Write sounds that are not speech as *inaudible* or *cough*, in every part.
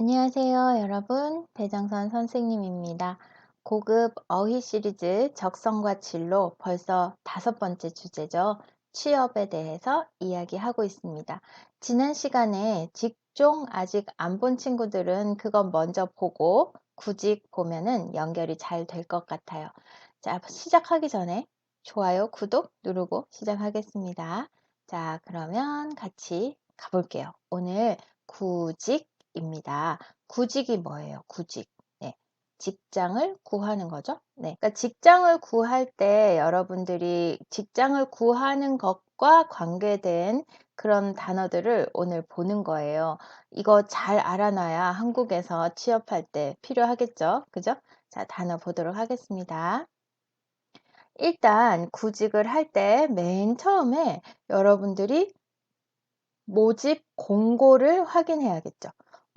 안녕하세요, 여러분. 배정선 선생님입니다. 고급 어휘 시리즈 적성과 진로 벌써 다섯 번째 주제죠. 취업에 대해서 이야기하고 있습니다. 지난 시간에 직종 아직 안 본 친구들은 그건 먼저 보고 구직 보면은 연결이 잘 될 것 같아요. 자, 시작하기 전에 좋아요, 구독 누르고 시작하겠습니다. 자, 그러면 같이 가볼게요. 오늘 구직 입니다. 구직이 뭐예요? 구직. 네. 직장을 구하는 거죠. 네. 그러니까 직장을 구할 때 여러분들이 직장을 구하는 것과 관계된 그런 단어들을 오늘 보는 거예요. 이거 잘 알아놔야 한국에서 취업할 때 필요하겠죠. 그죠? 자, 단어 보도록 하겠습니다. 일단 구직을 할 때 맨 처음에 여러분들이 모집 공고를 확인해야겠죠.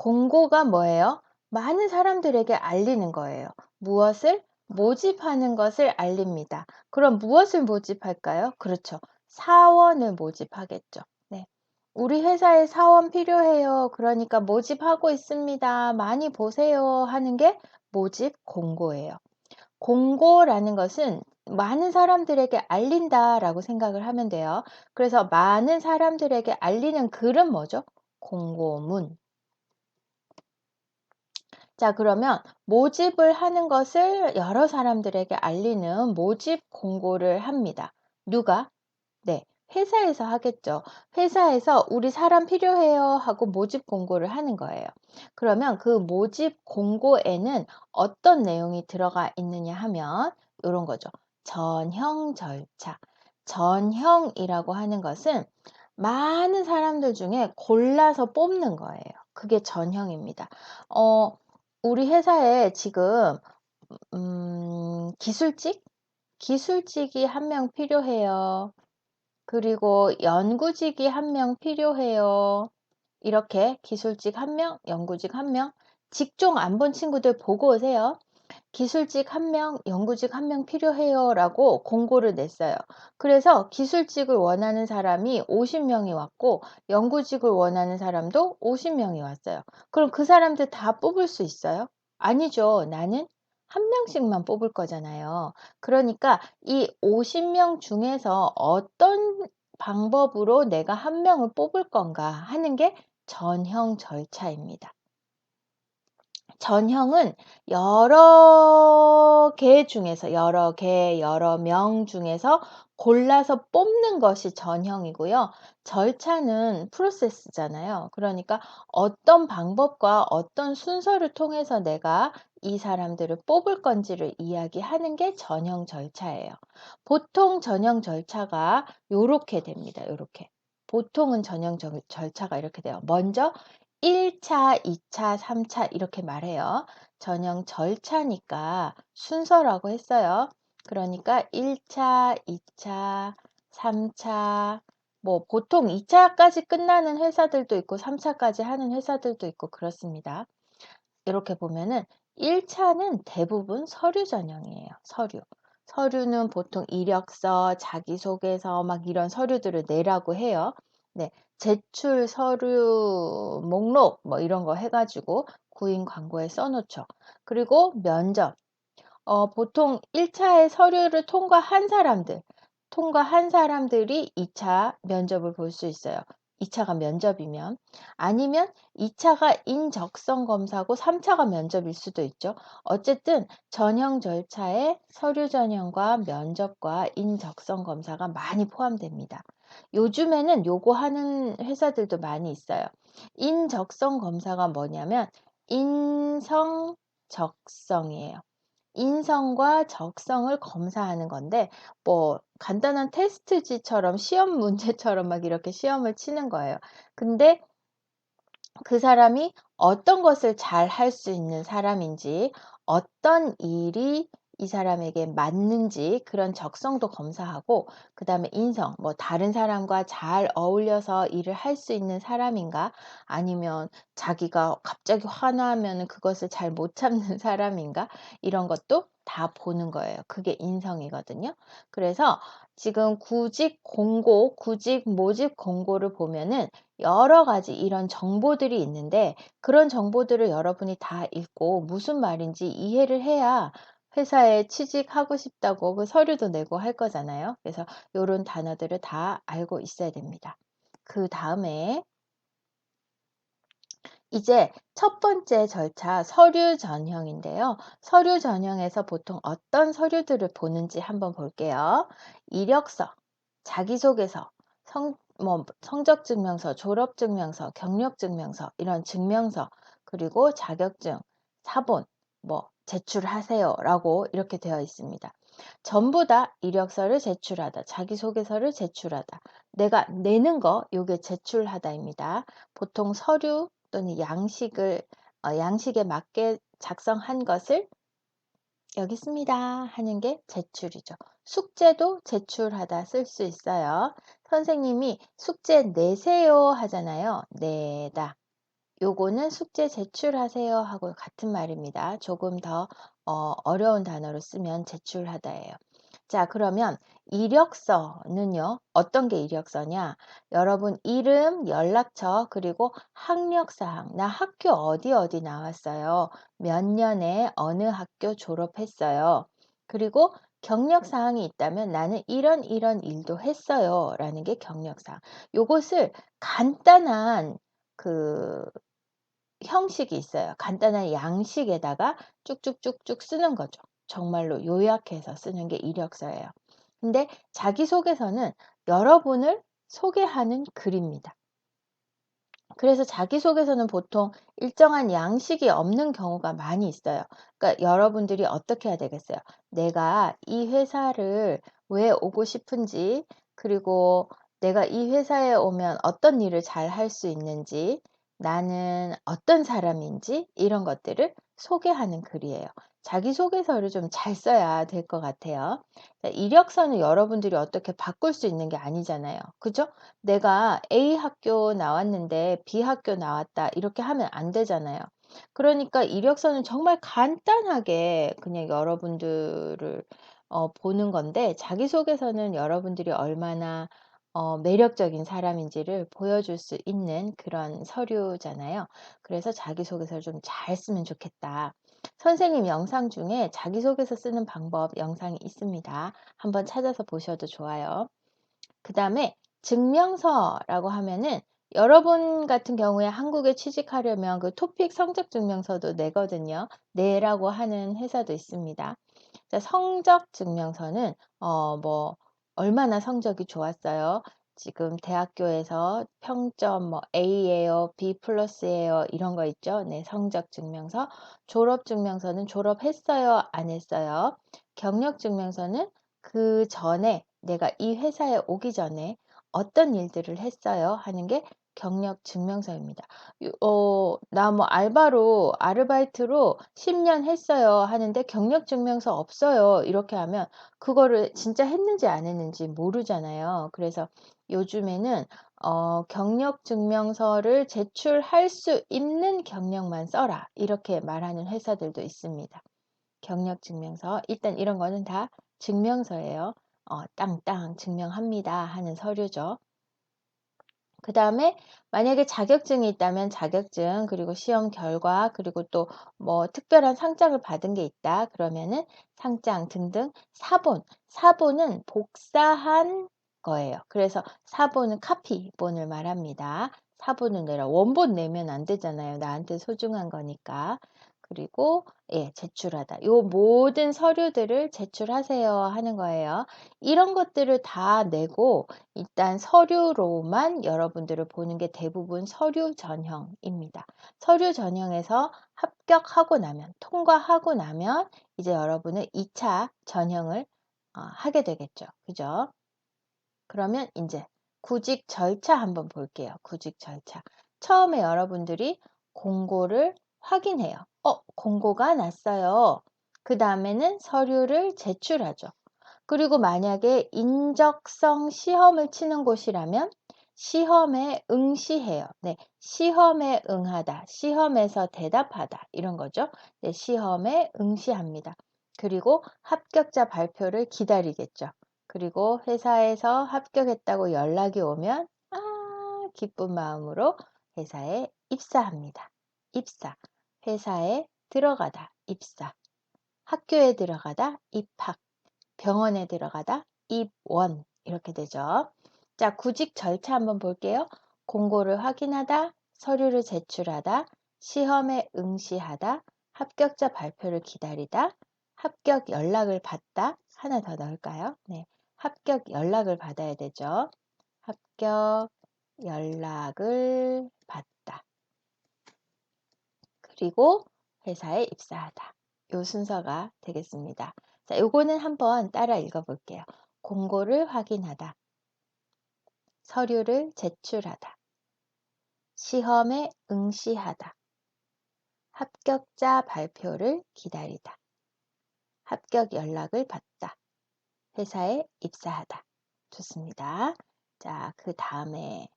공고가 뭐예요? 많은 사람들에게 알리는 거예요. 무엇을? 모집하는 것을 알립니다. 그럼 무엇을 모집할까요? 그렇죠. 사원을 모집하겠죠. 네. 우리 회사에 사원 필요해요. 그러니까 모집하고 있습니다. 많이 보세요. 하는 게 모집 공고예요. 공고라는 것은 많은 사람들에게 알린다라고 생각을 하면 돼요. 그래서 많은 사람들에게 알리는 글은 뭐죠? 공고문. 자, 그러면 모집을 하는 것을 여러 사람들에게 알리는 모집 공고를 합니다. 누가? 네, 회사에서 하겠죠. 회사에서 우리 사람 필요해요 하고 모집 공고를 하는 거예요. 그러면 그 모집 공고에는 어떤 내용이 들어가 있느냐 하면 이런 거죠. 전형 절차. 전형이라고 하는 것은 많은 사람들 중에 골라서 뽑는 거예요. 그게 전형입니다. 어, 우리 회사에 지금 음, 기술직? 기술직이 한명 필요해요. 그리고 연구직이 한명 필요해요. 이렇게 기술직 한 명, 연구직 한 명, 직종 안 본 친구들 보고 오세요. 기술직 한 명, 연구직 한명 필요해요 라고 공고를 냈어요. 그래서 기술직을 원하는 사람이 50 명이 왔고 연구직을 원하는 사람도 50 명이 왔어요. 그럼 그 사람들 다 뽑을 수 있어요? 아니죠. 나는 한 명씩만 뽑을 거잖아요. 그러니까 이 50 명 중에서 어떤 방법으로 내가 한 명을 뽑을 건가 하는 게 전형 절차입니다. 전형은 여러 개 중에서 여러 개, 여러 명 중에서 골라서 뽑는 것이 전형이고요. 절차는 프로세스잖아요. 그러니까 어떤 방법과 어떤 순서를 통해서 내가 이 사람들을 뽑을 건지를 이야기하는 게 전형 절차예요. 보통 전형 절차가 이렇게 됩니다. 이렇게. 보통은 전형 절차가 이렇게 돼요. 먼저 1차, 2차, 3차 이렇게 말해요. 전형 절차니까 순서라고 했어요. 그러니까 1차, 2차, 3차, 뭐 보통 2차까지 끝나는 회사들도 있고 3차까지 하는 회사들도 있고 그렇습니다. 이렇게 보면은 1차는 대부분 서류 전형이에요. 서류. 서류는 보통 이력서, 자기소개서 막 이런 서류들을 내라고 해요. 네. 제출 서류 목록 뭐 이런 거 해가지고 구인 광고에 써놓죠. 그리고 면접. 어, 보통 1차의 서류를 통과한 사람들, 통과한 사람들이 2차 면접을 볼 수 있어요. 2차가 면접이면 아니면 2차가 인적성 검사고 3차가 면접일 수도 있죠. 어쨌든 전형 절차에 서류 전형과 면접과 인적성 검사가 많이 포함됩니다. 요즘에는 요거 하는 회사들도 많이 있어요. 인적성 검사가 뭐냐면 인성 적성이에요. 인성과 적성을 검사하는 건데 뭐 간단한 테스트지처럼 시험 *laughs* 문제처럼 막 이렇게 시험을 치는 거예요. 근데 그 사람이 어떤 것을 잘 할 수 있는 사람인지 어떤 일이 이 사람에게 맞는지 그런 적성도 검사하고 그 다음에 인성 뭐 다른 사람과 잘 어울려서 일을 할 수 있는 사람인가 아니면 자기가 갑자기 화나면 그것을 잘 못 참는 *laughs* 사람인가 이런 것도 다 보는 거예요. 그게 인성이거든요. 그래서 지금 구직 공고, 구직 모집 공고를 보면은 여러 가지 이런 정보들이 있는데 그런 정보들을 여러분이 다 읽고 무슨 말인지 이해를 해야 회사에 취직하고 싶다고 그 서류도 내고 할 거잖아요. 그래서 이런 단어들을 다 알고 있어야 됩니다. 그 다음에 이제 첫 번째 절차 서류 전형인데요. 서류 전형에서 보통 어떤 서류들을 보는지 한번 볼게요. 이력서, 자기소개서, 성, 뭐, 성적증명서, 졸업증명서, 경력증명서, 이런 증명서, 그리고 자격증, 사본, 뭐, 제출하세요. 라고 이렇게 되어 있습니다. 전부 다 이력서를 제출하다, 자기소개서를 제출하다, 내가 내는 거, 요게 제출하다입니다. 보통 서류 또는 양식을, 어, 양식에 맞게 작성한 것을 여기 있습니다 하는 게 제출이죠. 숙제도 제출하다 쓸 수 있어요. 선생님이 숙제 내세요 하잖아요. 내다. 요거는 숙제 제출하세요 하고 같은 말입니다. 조금 더 어, 어려운 단어로 쓰면 제출하다예요. 자, 그러면 이력서는요, 어떤 게 이력서냐? 여러분, 이름, 연락처, 그리고 학력사항. 나 학교 어디 어디 나왔어요. 몇 년에 어느 학교 졸업했어요. 그리고 경력사항이 있다면 나는 이런 이런 일도 했어요. 라는 게 경력사항. 요것을 간단한 그 형식이 있어요. 간단한 양식에다가 쭉쭉쭉쭉 쓰는 거죠. 정말로 요약해서 쓰는 게 이력서예요. 근데 자기소개서는 여러분을 소개하는 글입니다. 그래서 자기소개서는 보통 일정한 양식이 없는 경우가 많이 있어요. 그러니까 여러분들이 어떻게 해야 되겠어요? 내가 이 회사를 왜 오고 싶은지, 그리고 내가 이 회사에 오면 어떤 일을 잘 할 수 있는지, 나는 어떤 사람인지 이런 것들을 소개하는 글이에요. 자기소개서를 좀 잘 써야 될 것 같아요. 이력서는 여러분들이 어떻게 바꿀 수 있는 게 아니잖아요. 그죠? 내가 A 학교 나왔는데 B 학교 나왔다. 이렇게 하면 안 되잖아요. 그러니까 이력서는 정말 간단하게 그냥 여러분들을 어, 보는 건데 자기소개서는 여러분들이 얼마나 어, 매력적인 사람인지를 보여줄 수 있는 그런 서류잖아요. 그래서 자기소개서를 좀 잘 쓰면 좋겠다. 선생님 영상 중에 자기소개서 쓰는 방법 영상이 있습니다. 한번 찾아서 보셔도 좋아요. 그 다음에 증명서라고 하면은 여러분 같은 경우에 한국에 취직하려면 그 토픽 성적 증명서도 내거든요. 내라고 하는 회사도 있습니다. 자, 성적 증명서는 어 뭐 얼마나 성적이 좋았어요. 지금 대학교에서 평점 뭐 A예요, B 플러스예요, 이런 거 있죠. 네, 성적 증명서. 졸업 증명서는 졸업했어요, 안 했어요. 경력 증명서는 그 전에 내가 이 회사에 오기 전에 어떤 일들을 했어요 하는 게 경력 증명서입니다. 어, 나 뭐 알바로 아르바이트로 10 년 했어요 하는데 경력 증명서 없어요. 이렇게 하면 그거를 진짜 했는지 안 했는지 모르잖아요. 그래서 요즘에는 어, 경력 증명서를 제출할 수 있는 경력만 써라. 이렇게 말하는 회사들도 있습니다. 경력 증명서. 일단 이런 거는 다 증명서예요. 어, 땅땅 증명합니다 하는 서류죠. 그 다음에 만약에 자격증이 있다면 자격증, 그리고 시험 결과, 그리고 또 뭐 특별한 상장을 받은 게 있다. 그러면은 상장 등등 사본. 사본은 복사한 거예요. 그래서 사본은 카피본을 말합니다. 사본은 내라. 원본 내면 안 되잖아요. 나한테 소중한 거니까. 그리고 예, 제출하다. 요 모든 서류들을 제출하세요 하는 거예요. 이런 것들을 다 내고 일단 서류로만 여러분들을 보는 게 대부분 서류 전형입니다. 서류 전형에서 합격하고 나면 통과하고 나면 이제 여러분은 2차 전형을 어, 하게 되겠죠. 그죠? 그러면 이제 구직 절차 한번 볼게요. 구직 절차. 처음에 여러분들이 공고를 확인해요. 어, 공고가 났어요. 그 다음에는 서류를 제출하죠. 그리고 만약에 인적성 시험을 치는 곳이라면 시험에 응시해요. 네, 시험에 응하다, 시험에서 대답하다 이런 거죠. 네, 시험에 응시합니다. 그리고 합격자 발표를 기다리겠죠. 그리고 회사에서 합격했다고 연락이 오면 아, 기쁜 마음으로 회사에 입사합니다. 입사. 회사에 들어가다. 입사. 학교에 들어가다. 입학. 병원에 들어가다. 입원. 이렇게 되죠. 자, 구직 절차 한번 볼게요. 공고를 확인하다. 서류를 제출하다. 시험에 응시하다. 합격자 발표를 기다리다. 합격 연락을 받다. 하나 더 넣을까요? 네. 합격 연락을 받아야 되죠. 합격 연락을 받다. 그리고 회사에 입사하다. 요 순서가 되겠습니다. 자, 요거는 한번 따라 읽어볼게요. 공고를 확인하다. 서류를 제출하다. 시험에 응시하다. 합격자 발표를 기다리다. 합격 연락을 받다. 회사에 입사하다. 좋습니다. 자, 그 다음에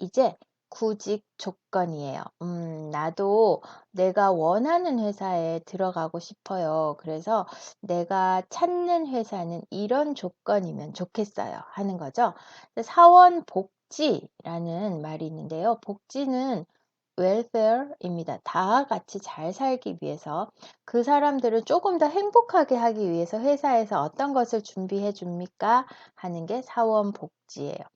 이제 구직 조건이에요. 음, 나도 내가 원하는 회사에 들어가고 싶어요. 그래서 내가 찾는 회사는 이런 조건이면 좋겠어요. 하는 거죠. 사원 복지라는 말이 있는데요. 복지는 welfare입니다. 다 같이 잘 살기 위해서 그 사람들을 조금 더 행복하게 하기 위해서 회사에서 어떤 것을 준비해 줍니까? 하는 게 사원 복지예요.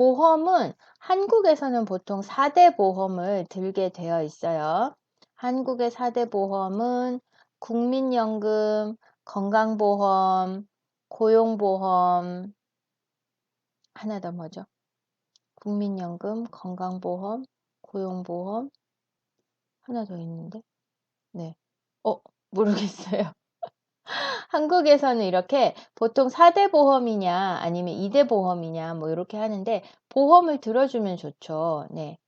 보험은 한국에서는 보통 4대 보험을 들게 되어 있어요. 한국의 4대 보험은 국민연금, 건강보험, 고용보험, 하나 더 뭐죠? 국민연금, 건강보험, 고용보험, 하나 더 있는데? 네. 어, 모르겠어요. 한국에서는 이렇게 보통 4대 보험이냐 아니면 2대 보험이냐 뭐 이렇게 하는데 보험을 들어주면 좋죠. 네.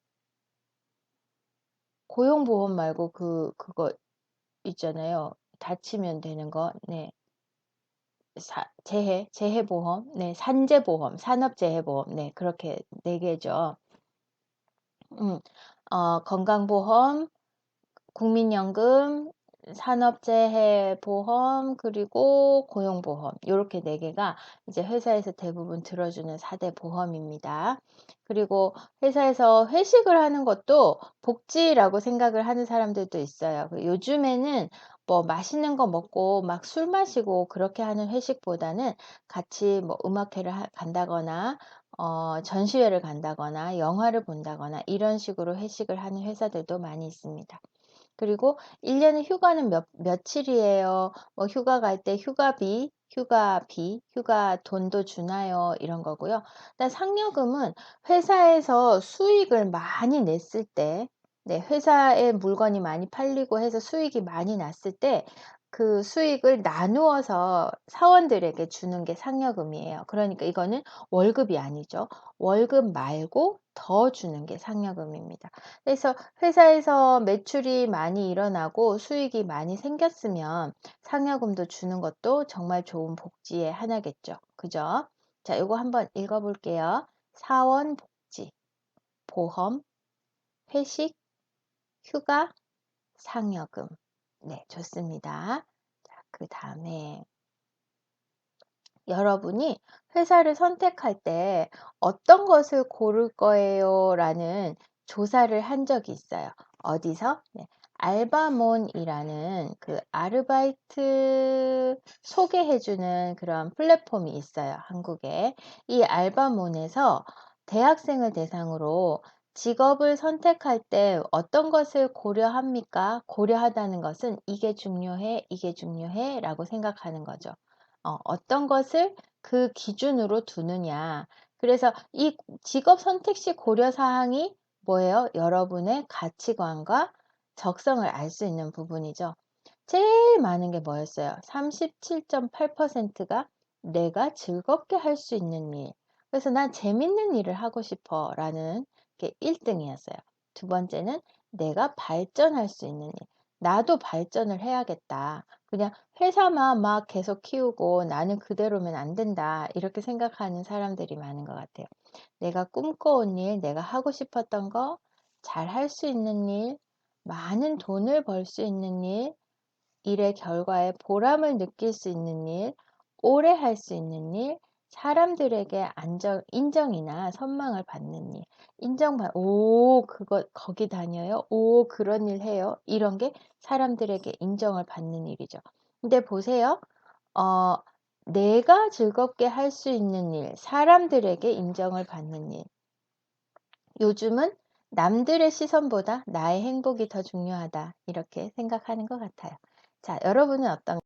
고용보험 말고 그 그거 있잖아요. 다치면 되는 거. 네. 사, 재해, 재해보험, 네, 산재보험, 산업재해보험, 네, 그렇게 네 개죠. 음, 어, 건강보험, 국민연금, 산업재해 보험 그리고 고용보험 이렇게 네 개가 이제 회사에서 대부분 들어주는 4대 보험입니다. 그리고 회사에서 회식을 하는 것도 복지라고 생각을 하는 사람들도 있어요. 그 요즘에는 뭐 맛있는 거 먹고 막 술 마시고 그렇게 하는 회식보다는 같이 뭐 음악회를 간다거나 어, 전시회를 간다거나 영화를 본다거나 이런 식으로 회식을 하는 회사들도 많이 있습니다. 그리고 1년에 휴가는 몇, 며칠이에요? 뭐 휴가 갈 때 휴가비, 휴가비, 휴가 돈도 주나요? 이런 거고요. 상여금은 회사에서 수익을 많이 냈을 때, 네, 회사에 물건이 많이 팔리고 해서 수익이 많이 났을 때, 그 수익을 나누어서 사원들에게 주는 게 상여금이에요. 그러니까 이거는 월급이 아니죠. 월급 말고 더 주는 게 상여금입니다. 그래서 회사에서 매출이 많이 일어나고 수익이 많이 생겼으면 상여금도 주는 것도 정말 좋은 복지의 하나겠죠. 그죠? 자, 이거 한번 읽어 볼게요. 사원 복지, 보험, 회식, 휴가, 상여금. 네, 좋습니다. 자, 그 다음에 여러분이 회사를 선택할 때 어떤 것을 고를 거예요? 라는 조사를 한 적이 있어요. 어디서? 네. 알바몬이라는 그 아르바이트 소개해 주는 그런 플랫폼이 있어요. 한국에. 이 알바몬에서 대학생을 대상으로 직업을 선택할 때 어떤 것을 고려합니까? 고려하다는 것은 이게 중요해, 이게 중요해 라고 생각하는 거죠. 어, 어떤 것을 그 기준으로 두느냐. 그래서 이 직업 선택 시 고려 사항이 뭐예요? 여러분의 가치관과 적성을 알 수 있는 부분이죠. 제일 많은 게 뭐였어요? 37.8%가 내가 즐겁게 할 수 있는 일. 그래서 난 재밌는 일을 하고 싶어 라는 게 1등이었어요. 두 번째는 내가 발전할 수 있는 일. 나도 발전을 해야겠다. 그냥 회사만 막 계속 키우고 나는 그대로면 안 된다. 이렇게 생각하는 사람들이 많은 것 같아요. 내가 꿈꿔온 일, 내가 하고 싶었던 거, 잘할 수 있는 일, 많은 돈을 벌 수 있는 일, 일의 결과에 보람을 느낄 수 있는 일, 오래 할 수 있는 일, 사람들에게 안정, 인정이나 선망을 받는 일, 인정받, 오, 그거, 거기 다녀요? 오, 그런 일 해요? 이런 게 사람들에게 인정을 받는 일이죠. 근데 보세요. 어, 내가 즐겁게 할 수 있는 일, 사람들에게 인정을 받는 일. 요즘은 남들의 시선보다 나의 행복이 더 중요하다. 이렇게 생각하는 것 같아요. 자, 여러분은 어떤